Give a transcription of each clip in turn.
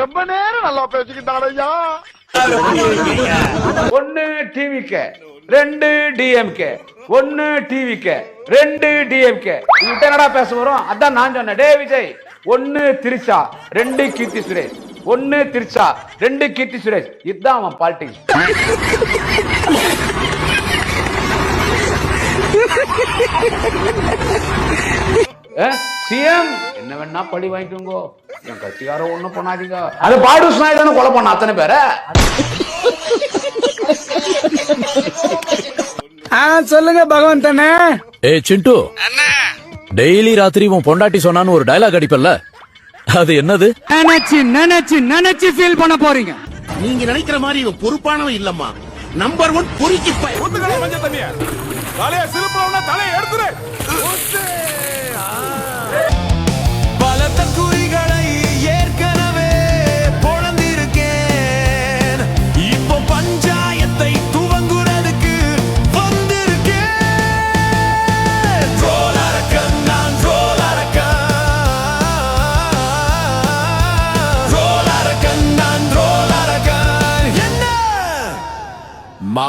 ரொம்ப நேரம் நல்லா பேசிக்கிட்டான் ஐயா. ஒன்னு டிவிக்கு ரெண்டு டிஎம்கே ஒன்னு டிவிக்கு ரெண்டு டிஎம்கே இவட்ட என்னடா பேச வரும் அதான் நான் சொன்னேன். டே விஜய் ஒன்னு திருச்சா ரெண்டு கீர்த்தி சுரேஷ். ஒன்னு திருச்சா ரெண்டு கீர்த்தி சுரேஷ். இதுதான் அவன் பாலிடிக்ஸ் சிஎம். என்ன வேணா பழி வாங்கிக்கோங்க. என் கட்சிக்கார ஒண்ணும் பண்ணாதீங்க. அது பாடு நாயுடு கொலை பண்ண அத்தனை பேரை? சொல்லுங்க பகவந்தனே ஏ சிண்டு. டெய்லி ராத்திரி உன் பொண்டாட்டி சொன்னான்னு ஒரு டயலாக் அடிப்பல்ல? அது என்னது? நினைச்சு நினைச்சு நினைச்சு ஃபீல் பண்ண போறீங்க. நீங்க நினைக்கிற மாதிரி இவன் பொறுப்பானவன் இல்லம்மா. நம்பர் ஒன் பொறுக்கி பலத்த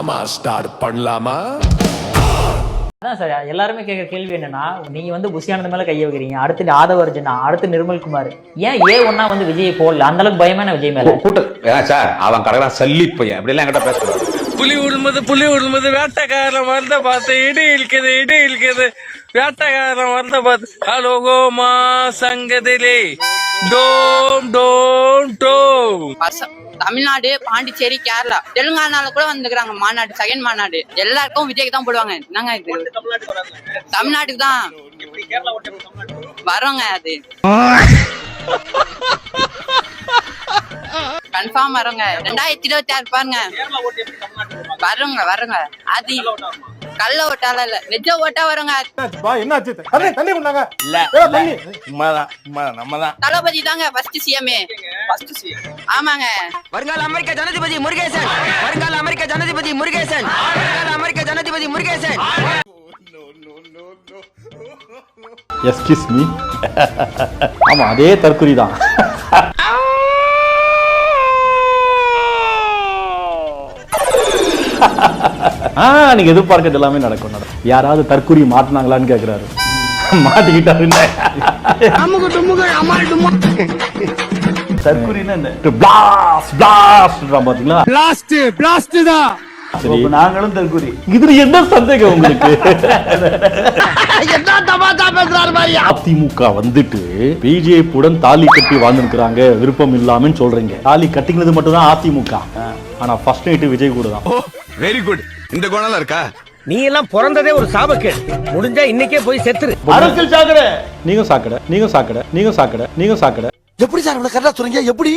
மாமா ஸ்டார்ட் பண்ணலாமா? அதான் சார் எல்லாருமே கேட்குற கேள்வி என்னன்னா நீங்க வந்து புஷியானது மேல கைய வைக்கிறீங்க. அடுத்து ஆதவ அர்ஜுனா அடுத்து நிர்மல்குமார் ஏன் ஏ ஒன்னா வந்து விஜய் போடல? அந்த அளவுக்கு பயமான விஜய் மேல? கூட்டு ஏன் சார் அவன் கடகடா சல்லி பையன். அப்படிலாம் என்கிட்ட பேசுறாரு புலி உடுமது புலி உடுமது வேட்டைக்காரன் வரத பார்த்து இடி இழுக்குது இடி இழுக்குது. வேட்டைக்காரன் வரத பார்த்து ஹலோ கோமா சங்கதிலே டோம் டோம் டோம். தமிழ்நாடு பாண்டிச்சேரி கேரளா. தெலுங்கானால கூட வந்துக்கிறாங்க மாநாடு செகண்ட் மாநாடு. எல்லாருக்கும் விஜய்க்கு தான் போடுவாங்க. என்னங்க இது? தமிழ்நாட்டுக்கு தான். வரோங்க அது. கன்ஃபார்ம் வரோங்க ரெண்டாயிரத்தி இருபத்தி ஆறு பாருங்க. வரோங்க வரோங்க அது கள்ள ஓட்டால இல்ல. நிஜ ஓட்டா வருங்க. தளபதி தாங்க ஃபர்ஸ்ட் சிஎம்ஏ ஆமாங்க. வருங்கால அமெரிக்க ஜனாதிபதி முருகேசன். வருங்கால அமெரிக்க ஜனாதிபதி முருகேசன். வருங்கால அமெரிக்க ஜனாதிபதி முருகேசன். எஸ்கிஸ் மீ ஆமா அதே தற்குறி தான். ஆ நீங்க எதிர்பார்க்கறது எல்லாமே நடக்கும் நடக்கும். யாராவது தற்குறி மாட்டினாங்களான்னு கேக்குறாரு. மாட்டிக்கிட்டாரு தற்குறின்னா என்ன? பிளாஸ் பிளாஸ் பாத்தீங்களா? பிளாஸ்ட் பிளாஸ்ட் தான். சரி. நாங்களும் தற்குறி இதுல என்ன சந்தேகம் உங்களுக்கு? அதிமுக வந்துட்டு பிஜேபி உடன் தாலி கட்டி வாழ்ந்துருக்காங்க விருப்பம் இல்லாமன்னு சொல்றீங்க. தாலி கட்டிக்கிறது மட்டும் தான் அதிமுக ஆனா ஃபர்ஸ்ட் நைட்டு விஜய் கூட தான். வெரி குட் இந்த குணம் இருக்கா? நீ எல்லாம் பிறந்ததே ஒரு சாபக்கேடு. முடிஞ்சா இன்னைக்கே போய் செத்துரு. அரசியல் சாக்கடை நீங்க சாக்கடை நீங்க சாக்கடை நீங்க சாக்கடை நீங்க சாக்கடை எப்படி சார் இவ்வளவு கரெக்டா சொல்றீங்க எப்படி?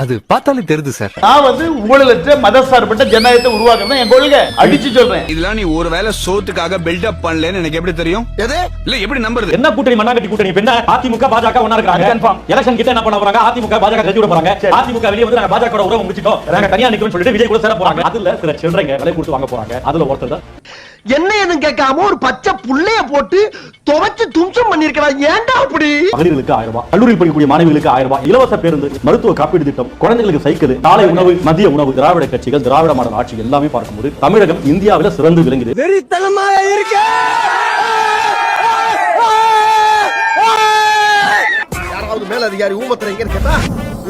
அது பார்த்தாலே தெரியுது சார் நான் வந்து ஊழலற்ற மதசார்பற்ற ஜனநாயகத்தை உருவாக்குறது என் கொள்கை. அடிச்சு சொல்றேன். இதெல்லாம் நீ ஒரு வேளை சோத்துக்காக பில்டப் பண்ணலன்னு எனக்கு எப்படி தெரியும்? எது? இல்ல எப்படி நம்புறது? என்ன கூட்டணி மண்ணாங்கட்டி கூட்டணி? இப்ப என்ன அதிமுக பாஜக ஒண்ணா இருக்காங்க கன்ஃபார்ம் எலெக்ஷன் கிட்ட என்ன பண்ண போறாங்க? அதிமுக பாஜக கட்சி விட போறாங்க? அதிமுக வெளியே வந்து நாங்க பாஜக உறவு முடிச்சிட்டோம். நாங்க தனியா நிக்கணும்னு சொல்லிட்டு விஜய் கூட சேர போறாங்க. அதுல சில சில்லறைங்க விலை கொடுத்து வாங்க போறாங்க. அதுல ஒருத்தர் என்ன எதுவும் கேட்காம ஒரு பச்சை புள்ளைய போட்டு துவைச்சு தும்சம் பண்ணிருக்கிறான் ஏன்டா அப்படி? மகளிர்களுக்கு ஆயிரம் ரூபாய் கல்லூரியில் படிக்கக்கூடிய மாணவிகளுக்கு ஆயிரம் ரூபாய் இலவச பேருந்து மருத்துவ காப்பீடு திட்டம் குழந்தைகளுக்கு சைக்கிள் காலை உணவு மதிய உணவு திராவிட கட்சிகள் திராவிட மாடல் ஆட்சி எல்லாமே பார்க்கும்போது தமிழகம் இந்தியாவில சிறந்து விளங்குது. வெறித்தனமா இருக்க! யாராவது மேல அதிகாரி ஊமத்துல எங்க கேட்டா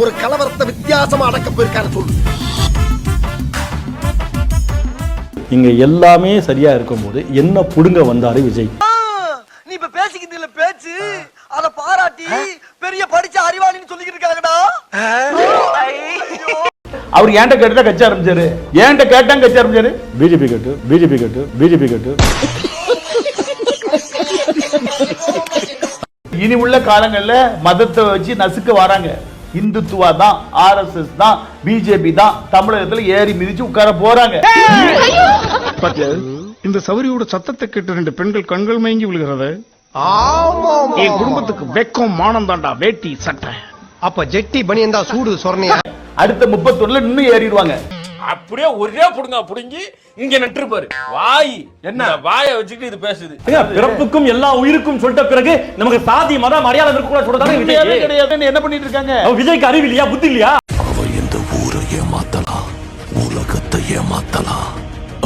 ஒரு கலவரத்தை வித்தியாசமா அடக்க போயிருக்காரு சொல்லு. இங்க எல்லாமே சரியா இருக்கும்போது என்ன புடுங்க வந்தாரு விஜய்? பேச்சு? அத பாராட்டி பெரிய படிச்ச அறிவாளின்னு சொல்லிக்கிட்டு இருக்காங்கடா. அவர் ஏன்ட்ட கேட்டு கட்சி ஆரம்பிச்சாரு? ஏன்ட்ட கேட்டாங்க கட்சி ஆரம்பிச்சாரு? பிஜேபி கேட்டு பிஜேபி கேட்டு பிஜேபி கேட்டு. இனி உள்ள காலங்கள்ல மதத்தை வச்சு நசுக்க வராங்க. இந்துத்துவா தான் ஆர்எஸ்எஸ் தான் பிஜேபி தான் தமிழகத்துல ஏறி மிதிச்சு உட்கார போறாங்க. இந்த சௌரியோட சத்தத்தை கேட்டு ரெண்டு பெண்கள் கண்கள் மயங்கி விழுகிறது என் குடும்பத்துக்கு வெக்கம் மானம் தாண்டா வேட்டி சட்டை. அப்ப ஜெட்டி பனியன் தான் சூடு சொரணையா? அடுத்த முப்பத்தொன்னுல இன்னும் ஏறிடுவாங்க. அப்படியே ஒரே புடுங்க புடுங்கி இங்க நட்டுருப்பாரு வாய். என்ன? வாயை வச்சுக்கிட்டு இது பேசுது. பிறப்புக்கும் எல்லா உயிருக்கும் சொல்லிட்ட பிறகு நமக்கு சாதி மத மரியாதை இருக்க கூட சொல்றதானே கிடையவே விஜய் கிடையாதுன்னு என்ன பண்ணிட்டு இருக்காங்க விஜய்க்கு அறிவு இல்லையா? புத்தி இல்லையா? அவன் இந்த ஊரை ஏமாத்தலாம். உலகத்தை ஏமாத்தலாம்.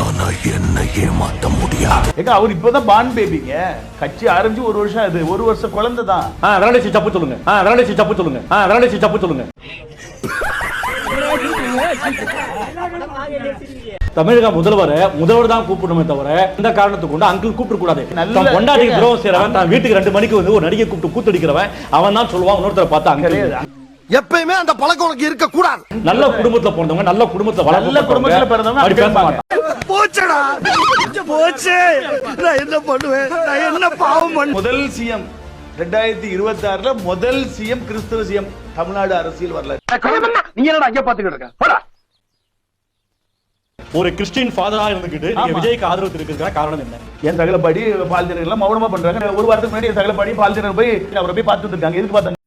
ஆனா என்ன ஏமாத்த முடியாது. ஏங்க அவர் இப்பதான் பான் பேபிங்க கட்சி ஆரம்பிச்சு ஒரு வருஷம் அது ஒரு வருஷம் குழந்தை தான். ஆ விரண்டச்சி சப்பு சொல்லுங்க. ஆ விரண்டச்சி சப்பு சொல்லுங்க. ஆ விரண்டச்சி சப்பு சொல்லுங்க. தமிழக முதல்வரை முதல்வர் தான் கூப்பிடணுமே தவிர இந்த காரணத்துக்கு கொண்டு அங்கிள் கூப்பிட கூடாது தான் ஏங்க. துரோகம் செய்றவன் தான் வீட்டுக்கு ரெண்டு மணிக்கு வந்து ஒரு நடிகை கூப்பிட்டு கூத்தடிக்கிறவன் அவன் தான் சொல்லுவான் இன்னொருத்தரை பார்த்து அங்கிள். எப்பயுமே அந்த பழக்கம் உனக்கு இருக்க கூடாது நல்ல குடும்பத்துல பிறந்தவங்க நல்ல குடும்பத்துல நல்ல குடும்பத்துல பிறந்தவங்க போச்சடா. போச்சு. நான் என்ன பண்ணுவேன்? நான் என்ன பாவம் பண்ண முதல் சிஎம் ரெண்டாயிரத்தி இருபத்தி ஆறுல முதல் சிஎம் கிறிஸ்தவ சிஎம் தமிழ்நாடு அரசியல் வரல நீ என்னடா அங்க பாத்துக்கிட்டு இருக்க? போடா. ஒரு கிறிஸ்டின் ஃபாதரா இருந்துகிட்டு நீங்க. விஜய்க்கு ஆதரவு தெரிவிக்கிறதுக்கான காரணம் என்ன? என் சகலப்படி பால் தினர் எல்லாம் மௌனமா பண்றாங்க. ஒரு வாரத்துக்கு முன்னாடி என் சகலப்படி பால் தினர் போய் அவரை போய் பார்த்துட்டு இருக்காங்க. எதுக்கு பார்த்தாங்க?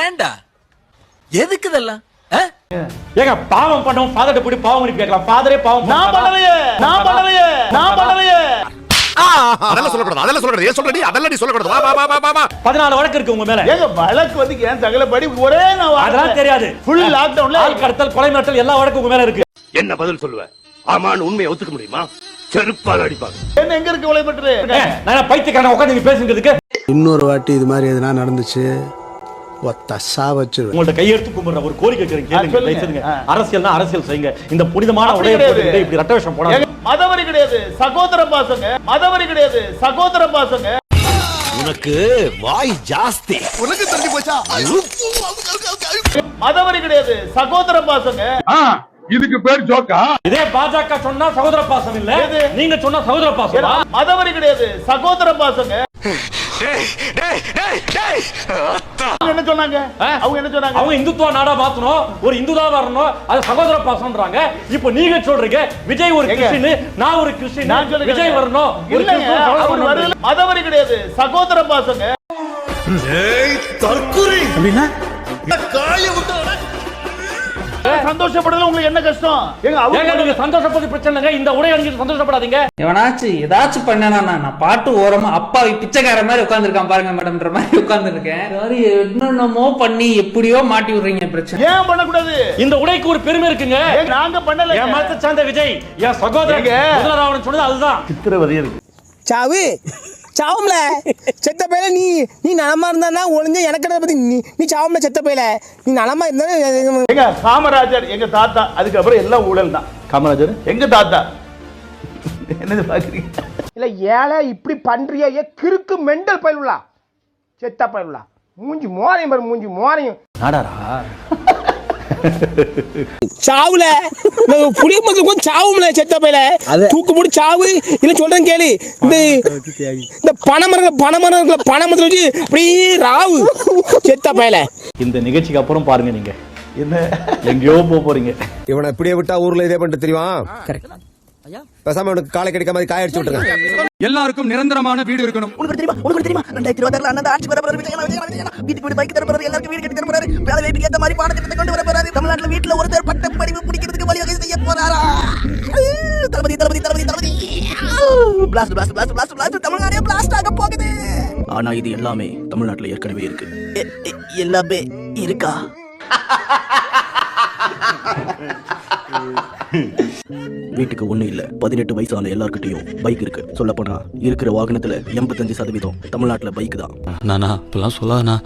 ஏன்டா? எதுக்கு இதெல்லாம்? ஏங்க பாவம் பண்ணவன் ஃபாதர்ட்ட போய் பாவம் பண்ணி கேட்கலாம். ஃபாதரே பாவம் நான் பண்ணலையே நான் பண்ணலையே நான் பண்ணலையே. அதெல்லாம் சொல்லக்கூடாது அதெல்லாம் சொல்லக்கூடாது. ஏன் சொல்றடி? அதெல்லாம் நீ சொல்லக்கூடாது. வா வா வா வா வா. பதினாலு வழக்கு இருக்கு உங்க மேல. ஏங்க வழக்கு வந்து என் சகலப்படி ஒரே நான் அதெல்லாம் தெரியாது. ஃபுல் லாக்டவுன்ல ஆள் கடத்தல் கொலை மிரட்டல் எல்லா வழக்கும் உங்க மேல இருக்கு. என்ன பதில் சொல்லுவ? ஆமான்னு உண்மையை ஒத்துக்க முடியுமா? செருப்பால் அடிப்பாங்க. என்ன எங்க இருக்கு கொலை பெற்று ஏன், நான் பைத்தியக்காரன் உட்காந்து நீங்க பேசுங்கிறதுக்கு இன்னொரு வாட்டி இது மாதிரி எதுனா நடந்துச்சு? ஒத்த சா வச்சிருவேன். உங்கள்ட்ட கையெடுத்து கும்பிடுற ஒரு கோரிக்கை கேளுங்க. அரசியல்னா அரசியல் செய்யுங்க. இந்த புனிதமான உடைய இப்படி ரட்ட விஷம் போடாது மதவரி கிடையாது. சகோதர பாசங்க. மதவரி கிடையாது. சகோதர பாசங்க. உனக்கு வாய் ஜாஸ்தி. உனக்கு தெரிஞ்சு போச்சா? மதவரி கிடையாது. சகோதர பாசங்க. இதுக்கு பேர் ஜோக்கா? இதே பாஜக சொன்னா சகோதர பாசம் இல்ல? நீங்க சொன்னா சகோதர பாசமா? மதவரி கிடையாது. சகோதர பாசங்க. என்ன சொன்னாங்க? அவங்க என்ன சொன்னாங்க? அவங்க இந்துத்துவ நாடா மாத்தணும் ஒரு இந்துதா வரணும் அது சகோதர பாசம்ன்றாங்க இப்போ நீங்க சொல்றீங்க விஜய் ஒரு. கிறிஸ்டின் நான் ஒரு கிறிஸ்டின் நான் சொல்லுங்க விஜய் வரணும் ஒரு இல்லைங்க கிறிஸ்துவ சகோதரன் அவர் வரணும். வரல மதவரி கிடையாது சகோதர பாசங்க சந்தோஷப்படுறதுல உங்களுக்கு என்ன கஷ்டம்? ஏங்க அவங்க நீங்க சந்தோஷப்பட்டு பிரச்சனை இல்லைங்க இந்த உடை அணிஞ்சிட்டு சந்தோஷப்படாதீங்க. எவனாச்சும் ஏதாச்சும் பண்ணனா நான் பாட்டு ஓரமா அப்பாவி பிச்சைக்கார மாதிரி உட்காந்துருக்கான் பாருங்க மேடம்ன்ற மாதிரி உட்காந்துருக்கேன் என்னென்னமோ பண்ணி எப்படியோ மாட்டி விடுறீங்க பிரச்சனை. ஏன் பண்ணக்கூடாது? இந்த உடைக்கு ஒரு பெருமை இருக்குங்க. நாங்க பண்ணல என் மதத்தை சார்ந்த விஜய் என் சகோதரன் ஏங்க. முதல்வராவன் சொன்னது அதுதான். சித்திரவதை இருக்கு. சாவு. சாவும்ல. செத்த பையல நீ நீ நலமா இருந்தா ஒளிஞ்ச எனக்கு என்ன பத்தி? நீ நீ சாவும்ல செத்த பையல. நீ நலமா இருந்தா எங்க காமராஜர் எங்க தாத்தா அதுக்கப்புறம் எல்லாம் ஊழல் தான். காமராஜர் எங்க தாத்தா? என்னது பாக்குறீங்க? இல்ல ஏழை இப்படி பண்றியா ஏ கிறுக்கு மெண்டல் பயிலுலா செத்த பயிலுலா மூஞ்சி மோரையும் பாரு மூஞ்சி மோரையும். நாடாரா? சாவுல? புளிய மக்களுக்கும் சாவும்ல செத்த பையல தூக்கு போட்டு சாவு? இல்ல சொல்றேன் கேளு. இந்த இந்த பனைமரம் பனைமரம் பனைமரத்துல வச்சு அப்படியே ராவு செத்த பையல இந்த நிகழ்ச்சிக்கு அப்புறம் பாருங்க நீங்க. என்ன? எங்கேயோ போக போறீங்க. இவனை இப்படியே விட்டா ஊர்ல இதே பண்ணிட்டு தெரியுமா? பேசாம உனக்கு காலை கிடைக்க மாதிரி காய அடிச்சு விட்டுருங்க. எல்லாருக்கும் நிரந்தரமான வீடு இருக்கணும். உனக்கு தெரியுமா? உனக்கு தெரியுமா? ரெண்டாயிரத்தி இருபத்தாறுல அண்ணன் ஆட்சி வர போறாரு வீட்டுக்கு வீடு பைக் தர போறாரு எல்லாருக்கும் வீடு கட்டி தர போறாரு வேலை வாய்ப்புக்கு ஏத்த மாதிரி பாடத்திட்டத்தை கொண்டு வர போறாரு தமிழ்நாட்டுல வீட்டுல ஒருத்தர் பட்ட படிப்பு பிடிக்கிறதுக்கு வழிவகை செய்ய போறாரா? Thalapathy Thalapathy Thalapathy Thalapathy. Blast blast blast blast blast தமிழ்நாடே பிளாஸ்ட் ஆக போகுது. ஆனா இது எல்லாமே தமிழ்நாட்டுல ஏற்கனவே இருக்கு. எல்லாமே இருக்கா? வீட்டுக்கு ஒண்ணு இல்ல. பதினெட்டு வயசான எல்லார்கிட்டயும் பைக் இருக்கு. சொல்ல போனா இருக்கிற வாகனத்துல எண்பத்தஞ்சு சதவீதம் தமிழ்நாட்டுல பைக் தான். நானா இப்பெல்லாம் சொல்லாதண்ணா.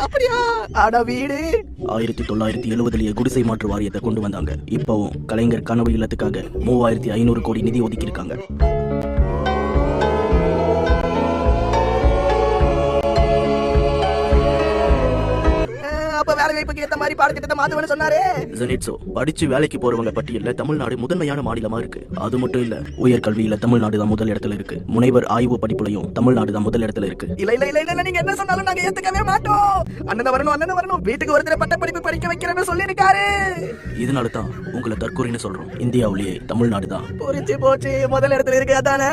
அப்படியா? வீடு. ஆயிரத்தி தொள்ளாயிரத்தி எழுபதுலயே குடிசை மாற்று வாரியத்தை கொண்டு வந்தாங்க. இப்பவும் கலைஞர் கனவு இல்லத்துக்காக மூவாயிரத்தி ஐநூறு கோடி நிதி ஒதுக்கி இருக்காங்க வாய்ப்புக்கு ஏத்த மாதிரி பாடத்திட்டத்தை மாத்துவேன்னு சொன்னாரு. ஜெனிட்ஸோ படிச்சு வேலைக்கு போறவங்க பட்டியல்ல தமிழ்நாடு முதன்மையான மாநிலமா இருக்கு. அது மட்டும் இல்ல உயர்கல்வியில தமிழ்நாடு தான் முதல் இடத்துல இருக்கு. முனைவர் ஆய்வு படிப்புலையும் தமிழ்நாடு தான் முதல் இடத்துல இருக்கு. இல்ல இல்ல இல்ல இல்ல நீங்க என்ன சொன்னாலும் நாங்க ஏத்துக்கவே மாட்டோம். அண்ணன் வரணும் அண்ணன் வரணும். வீட்டுக்கு ஒருத்தர் பட்ட படிப்பு படிக்க வைக்கிறேன்னு சொல்லி இருக்காரு இதனால தான் உங்களை தற்கொலைன்னு சொல்றோம். இந்தியாவிலேயே தமிழ்நாடு தான். புரிஞ்சு போச்சு முதல் இடத்துல இருக்கு அதானே.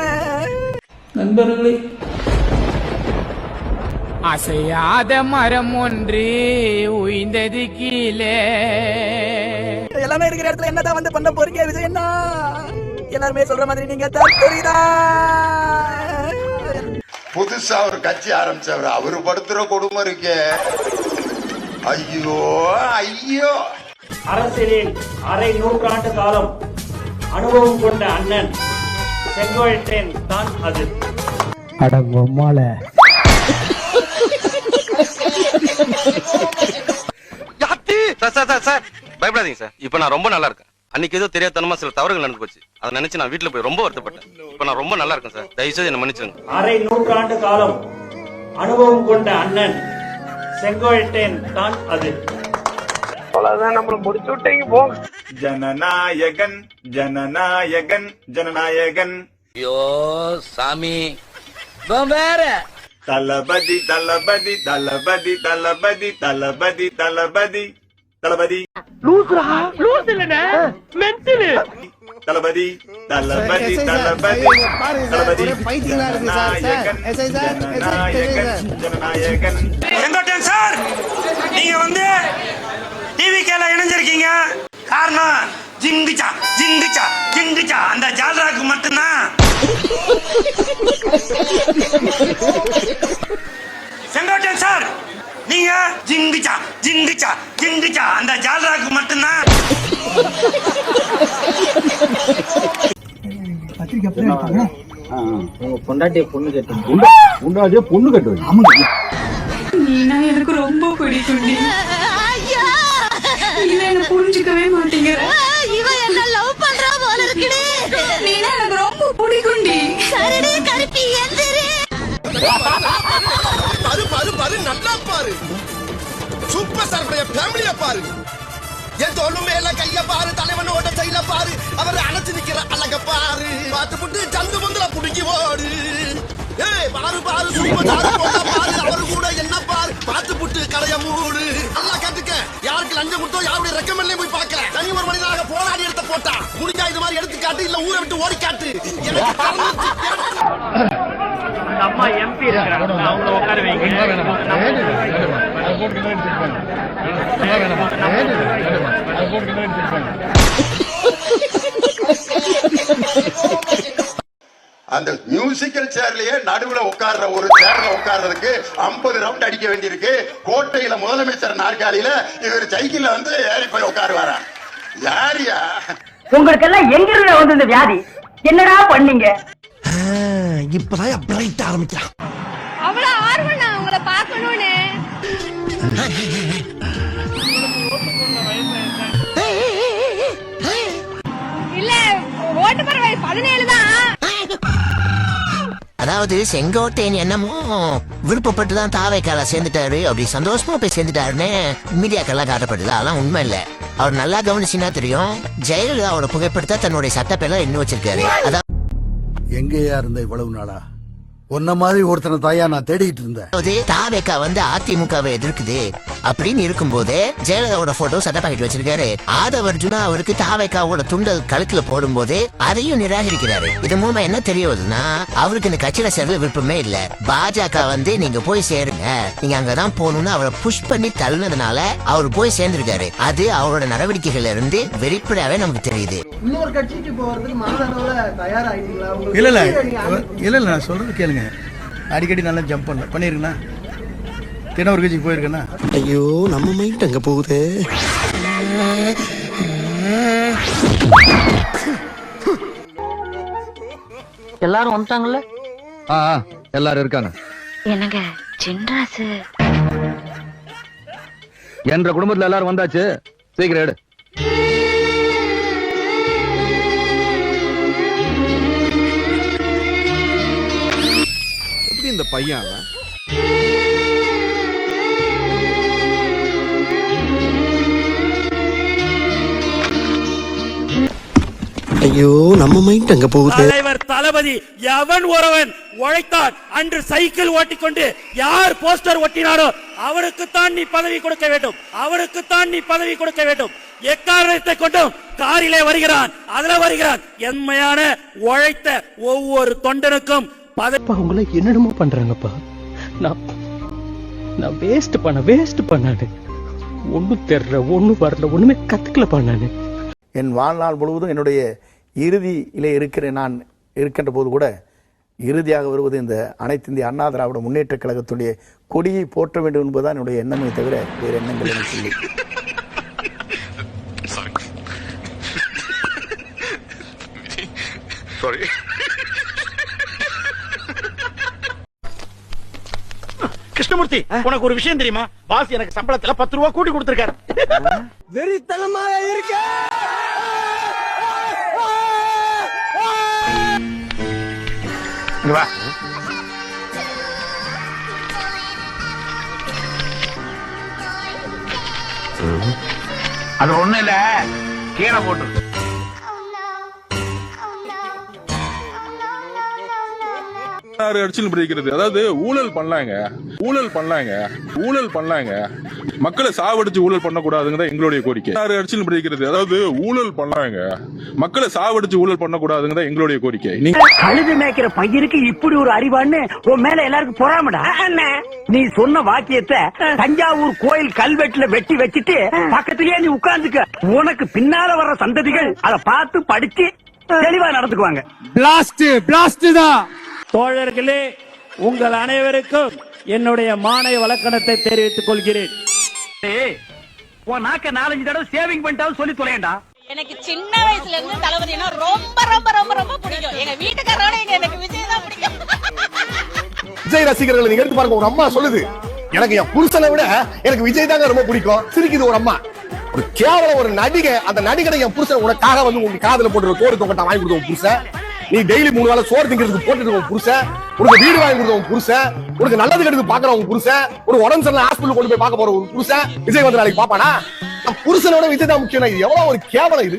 நண்பர்களே அசையாத மரம் ஒன்று உய்ந்தது கீழே. எல்லாமே இருக்கிற இடத்துல என்னதான் வந்து பண்ண போறீங்க? விஜய் அண்ணா? எல்லாருமே சொல்ற மாதிரி நீங்க புதுசா ஒரு கட்சி ஆரம்பிச்சவர் அவரு படுத்துற கொடுமை இருக்கே. ஐயோ ஐயோ. அரசியலில் அரை நூற்றாண்டு காலம் அனுபவம் கொண்ட அண்ணன் செங்கோட்டையன் தான் அது. Sir sir sir sir. பயப்படாதீங்க சார். இப்போ நான் ரொம்ப நல்லா இருக்கேன். அன்னைக்கு ஏதோ தெரியாதனமா சில தவறுகள் நடந்து போச்சு. அதை நினைச்சு நான் வீட்டுல போய் ரொம்ப வருத்தப்பட்டேன். இப்போ நான் ரொம்ப நல்லா இருக்கேன் சார். தயவுசெய்து என்ன மன்னிச்சிருங்க. அரை நூற்றாண்டு காலம் அனுபவம் கொண்ட அண்ணன் செங்கோட்டையன் தான் அது. ஜனநாயகன் ஜனநாயகன் ஜனநாயகன். ஐயோ சாமி. வேற. தளபதி தளபதி தளபதி தளபதி தளபதி தளபதி. தளபதி. லூசுரா? லூஸ் இல்லனே மென்டல். தளபதி தளபதி தளபதி. தளபதி. பைத்தியமா இருக்கு நாயகன் ஜனநாயகன் செங்கோட்டன் சார் நீங்க வந்து டிவி கேல இணைஞ்சிருக்கீங்க. காரணம் ஜிங்கிச்சா ஜிங்கிச்சா ஜிங்கிச்சா. அந்த ஜால்ராக்கு மட்டும்தான். நீனா எனக்கு ரொம்ப பிடிக்கும் நீனா என்ன புரிஞ்சுக்கவே மாட்டீங்க. இவன் என்ன லவ் பண்றா போல இருக்குடி. நீனா எனக்கு ரொம்ப பிடிக்கும்டி. சரிடி கருப்பி எந்திரி. பாரு பாரு பாரு நல்லா பாரு. சூப்பர் ஸ்டார் ஃபேமிலிய பாரு. என் தோளு மேல கைய பாரு தலைவனோட செயல பாரு. அவர் அணைச்சு நிக்கிற அழக பாரு. பார்த்து புட்டு சந்து முந்துல புடுங்கி ஓடு. ஏய் பாரு பாரு சூப்பர் ஸ்டார் போட்டா பாரு. அவரு கூட என்ன பாரு. பார்த்து புட்டு கடைய மூடு. நல்லா கேட்டுக்க. யாருக்கு லஞ்சம் கொடுத்தோ யாருடைய ரெக்கமெண்ட்லயும் போய் பார்க்கல. தனி ஒரு மனிதனாக போராடி எடுத்த போட்டா முடிஞ்சா இது மாதிரி எடுத்து காட்டு இல்ல ஊரை விட்டு ஓடி காட்டு எனக்கு அம்மா எம்பி இருக்கிறாங்க அவங்கள உட்கார அந்த மியூசிக்கல் சேர்லயே நடுவுல உட்கார்ற ஒரு சேர்ல உட்கார்றதுக்கு 50 ரவுண்ட் அடிக்க வேண்டியிருக்கு. கோட்டையில முதலமைச்சர் நாற்காலியில இவர் சைக்கிள்ல வந்து ஏறி போய் உட்காருவாரா? யாரியா உங்களுக்கு எல்லாம் எங்க இருந்து வந்து இந்த வியாதி? என்னடா பண்ணீங்க? இப்பதான் பிரைட் ஆரம்பிக்கிறான். அவ்வளவு ஆர்வம் நான் உங்களை பார்க்கணும்னு. இல்ல ஓட்டு போற வயசு பதினேழு தான். அதாவது செங்கோட்டையன் என்னமோ விருப்பப்பட்டு தான் தாவைக்கால சேர்ந்துட்டாரு. அப்படி சந்தோஷமா போய் சேர்ந்துட்டாருன்னு மீடியாக்கெல்லாம் காட்டப்படுது அதெல்லாம் உண்மை இல்ல அவர் நல்லா கவனிச்சுன்னா தெரியும். ஜெயலலிதாவோட புகைப்படத்தை தன்னுடைய சட்டப்பேர்ல இன்னும் வச்சிருக்காரு. அதாவது எங்கேயா இருந்த இவ்வளவு நாளா? உன்ன மாதிரி ஒருத்தனை தாயா நான் தேடிட்டு இருந்தேன். தாவேக்கா வந்து அதிமுகவை எதிர்க்குது அப்படின்னு இருக்கும்போது ஜெயலலிதாவோட போட்டோ சட்ட பாக்கெட் வச்சிருக்காரு. ஆதவ அர்ஜுனா அவருக்கு தாவேக்காவோட துண்டல் கழுத்துல போடும்போது அதையும் நிராகரிக்கிறாரு. இது மூலமா என்ன தெரிய வருதுன்னா அவருக்கு இந்த கட்சியில சேர்ந்து விருப்பமே இல்ல. பாஜக வந்து நீங்க போய் சேருங்க. நீங்க அங்கதான் போகணும்னு அவரை புஷ் பண்ணி தள்ளுனதுனால அவர் போய் சேர்ந்திருக்காரு. அது அவரோட நடவடிக்கைகள்ல இருந்து வெளிப்படையாவே நமக்கு தெரியுது. இன்னொரு கட்சிக்கு போறதுக்கு மாதளவுல தயாராயிட்டீங்களா? இல்ல இல்ல. இல்ல இல்ல. நான் சொல்றது கேளுங்க. அடிக்கடி நல்லா ஜம்ப் பண்ணல பண்ணிருக்கேனா? தினம் ஒரு கட்சிக்கு போயிருக்கேனா? ஐயோ நம்ம மைண்ட் அங்க போகுது. எல்லாரும் வந்துட்டாங்கல்ல? எல்லாரும் இருக்காங்க. என்னங்க சின்ராசு என்ற குடும்பத்துல எல்லாரும் வந்தாச்சு. சீக்கிரம் எடு. இந்த பையன் அவன்? ஐயோ நம்ம மைண்ட் அங்க போகுது. தலைவர் தளபதி எவன் ஒருவன் உழைத்தான் அன்று சைக்கிள் ஓட்டிக்கொண்டு யார் போஸ்டர் ஒட்டினாரோ அவருக்குத்தான் நீ பதவி கொடுக்க வேண்டும். அவருக்குத்தான் நீ பதவி கொடுக்க வேண்டும். எக்காரணத்தை கொண்டும் காரிலே வருகிறான் அதுல வருகிறான். என்மையான உழைத்த ஒவ்வொரு தொண்டனுக்கும் பதப்பா உங்களை என்னென்னமோ பண்றாங்கப்பா. நான் நான் வேஸ்ட் பண்ண வேஸ்ட் பண்ணானு. ஒண்ணும் தெரியல ஒண்ணும் வரல ஒண்ணுமே கத்துக்கலப்பா நானு. என் வாழ்நாள் முழுவதும் என்னுடைய இறுதியிலே இருக்கிற நான் இருக்கின்ற போது கூட இறுதியாக வருவது இந்த அனைத்து இந்திய அண்ணா திராவிட முன்னேற்ற கழகத்துடைய கொடியை போற்ற வேண்டும் என்பதுதான் என்னுடைய எண்ணமே தவிர வேறு எண்ணங்கள் எனக்கு இல்லை. கிருஷ்ணமூர்த்தி உனக்கு ஒரு விஷயம் தெரியுமா? பாஸ் எனக்கு சம்பளத்துல பத்து ரூபா கூட்டி கொடுத்திருக்காரு. வெறித்தனமா இருக்க! அது ஒண்ணு இல்ல கீழே போட்டு அடிச்சு பிடிக்கிறது அதாவது ஊழல் பண்ணலாங்க ஊழல் பண்ணலாங்க ஊழல் பண்ணலாங்க மக்களை சாவடிச்சு ஊழல் பண்ணக்கூடாதுங்கிறத எங்களுடைய கோரிக்கை. யாரு அடிச்சு பிடிக்கிறது அதாவது ஊழல் பண்ணலாங்க மக்களை சாவடிச்சு ஊழல் பண்ணக்கூடாதுங்கிறத எங்களுடைய கோரிக்கை. நீங்க கழுது மேய்க்கிற பையனுக்கு இப்படி ஒரு அறிவான்னு உன் மேல எல்லாருக்கும் பொறாமடா? நீ சொன்ன வாக்கியத்தை தஞ்சாவூர் கோயில் கல்வெட்டுல வெட்டி வச்சிட்டு பக்கத்திலேயே நீ உட்கார்ந்துக்க. உனக்கு பின்னால வர்ற சந்ததிகள் அதை பார்த்து படிச்சு தெளிவா நடந்துக்குவாங்க. பிளாஸ்ட் பிளாஸ்ட் தான். தோழர்களே உங்கள் அனைவருக்கும் என்னுடைய மானை வழக்கணத்தை தெரிவித்துக் கொள்கிறேன். உன் நாக்க நாலஞ்சு தடவை சேவிங் பண்ணிட்டாலும் சொல்லி தொலையண்டா. எனக்கு சின்ன வயசுல இருந்து தளபதினா ரொம்ப ரொம்ப ரொம்ப ரொம்ப பிடிக்கும். எங்க வீட்டுக்காரோட எங்க எனக்கு விஜய் தான் பிடிக்கும். விஜய் ரசிகர்களை நீங்க எடுத்து பாருங்க ஒரு அம்மா சொல்லுது எனக்கு என் புருஷனை விட எனக்கு விஜய் தாங்க ரொம்ப பிடிக்கும். சிரிக்குது ஒரு அம்மா. ஒரு கேவலம் ஒரு நடிகை அந்த நடிகரை என் புருஷன் உனக்காக வந்து உங்க காதுல போட்டு தோடு தொங்கட்டா வாங்கி கொடுத்த புருஷன். நீ டெய்லி மூணு வேளை சோறு திங்கிறதுக்கு போட்டுட்டு உன் புருஷன் உனக்கு வீடு வாங்கி கொடுத்த உன் புருஷன் உனக்கு நல்லது கெடுத்து பாக்குற உன் புருஷன் ஒரு உடம்பு சரியில்லை ஹாஸ்பிட்டல் கொண்டு போய் பார்க்க போற ஒரு புருஷன் விஜய் வந்து நாளைக்கு பாப்பானா புருஷனோட விஜய் தான் முக்கியம் எவ்வளவு ஒரு கேவலம் இது.